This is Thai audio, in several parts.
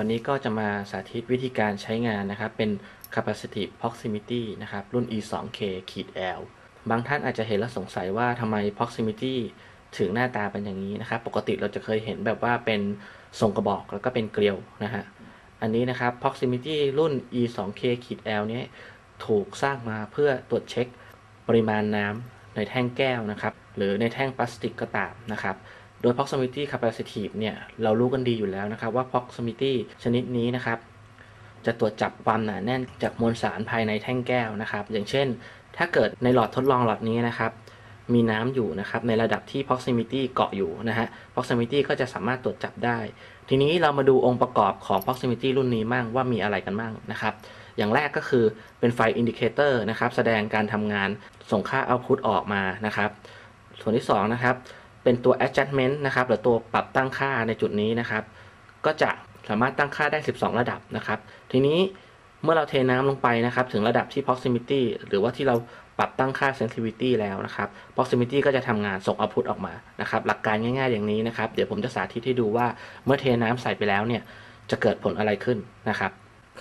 วันนี้ก็จะมาสาธิตวิธีการใช้งานนะครับ เป็น capacitive proximity นะครับ รุ่น e2k L บางท่านอาจจะเห็นแล้วสงสัยว่าทำไม proximity ถึงหน้าตาเป็นอย่างนี้นะครับ ปกติเราจะเคยเห็นแบบว่าเป็นทรงกระบอกแล้วก็เป็นเกลียวนะฮะ อันนี้นะครับ proximity รุ่น e2k L เนี้ยถูกสร้างมาเพื่อตรวจเช็คปริมาณน้ำในแท่งแก้วนะครับ หรือในแท่งพลาสติกก็ตามนะครับ โดย proximity capacitive เนี่ยเรารู้กันดีอยู่แล้วนะครับว่า proximity ชนิดนี้นะครับจะตรวจจับความหนาแน่นจากมวลสารภายในแท่งแก้วนะครับ อย่างเช่น ถ้าเกิดในหลอดทดลองหลอดนี้นะครับ มีน้ำอยู่นะครับในระดับที่ proximity เกาะอยู่นะฮะ proximity ก็จะสามารถตรวจจับได้ ทีนี้เรามาดูองค์ประกอบของ proximity รุ่นนี้มั่งว่ามีอะไรกันมั่งนะครับ อย่างแรกก็คือเป็นไฟอินดิเคเตอร์นะครับ แสดงการทำงานส่งค่า output ออกมานะครับ ส่วนที่2นะครับ เป็นตัว adjustment นะครับ หรือตัวปรับตั้งค่าในจุดนี้นะครับ ก็จะสามารถตั้งค่าได้ 12 ระดับนะครับ ทีนี้เมื่อเราเทน้ำลงไปนะครับ ถึงระดับที่ proximity หรือว่าที่เราปรับตั้งค่า sensitivity แล้วนะครับ proximity ก็จะทำงานส่ง output ออกมานะครับ หลักการง่ายๆอย่างนี้นะครับ เดี๋ยวผมจะสาธิตให้ดูว่าเมื่อเทน้ำใส่ไปแล้วเนี่ย จะเกิดผลอะไรขึ้นนะครับ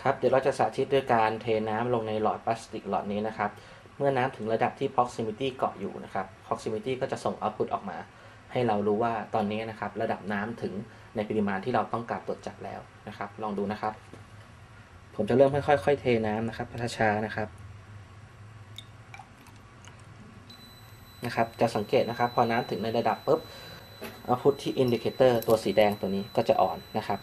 ครับ เดี๋ยวเราจะสาธิตด้วยการเทน้ำลงในหลอดพลาสติกหลอดนี้นะครับ เมื่อน้ำถึงระดับที่ proximity เกาะอยู่นะครับ proximity ก็จะส่ง output ออกมา ให้เรารู้ว่าตอนนี้นะครับ ระดับน้ำถึงในปริมาณที่เราต้องการตรวจจับแล้วนะครับ ลองดูนะครับ ผมจะเริ่มค่อยๆค่อยเทน้ำนะครับช้าๆนะครับนะครับ จะสังเกตนะครับ พอน้ำถึงในระดับปุ๊บ output ที่ indicator ตัวสีแดงตัวนี้ก็จะอ่อนนะครับ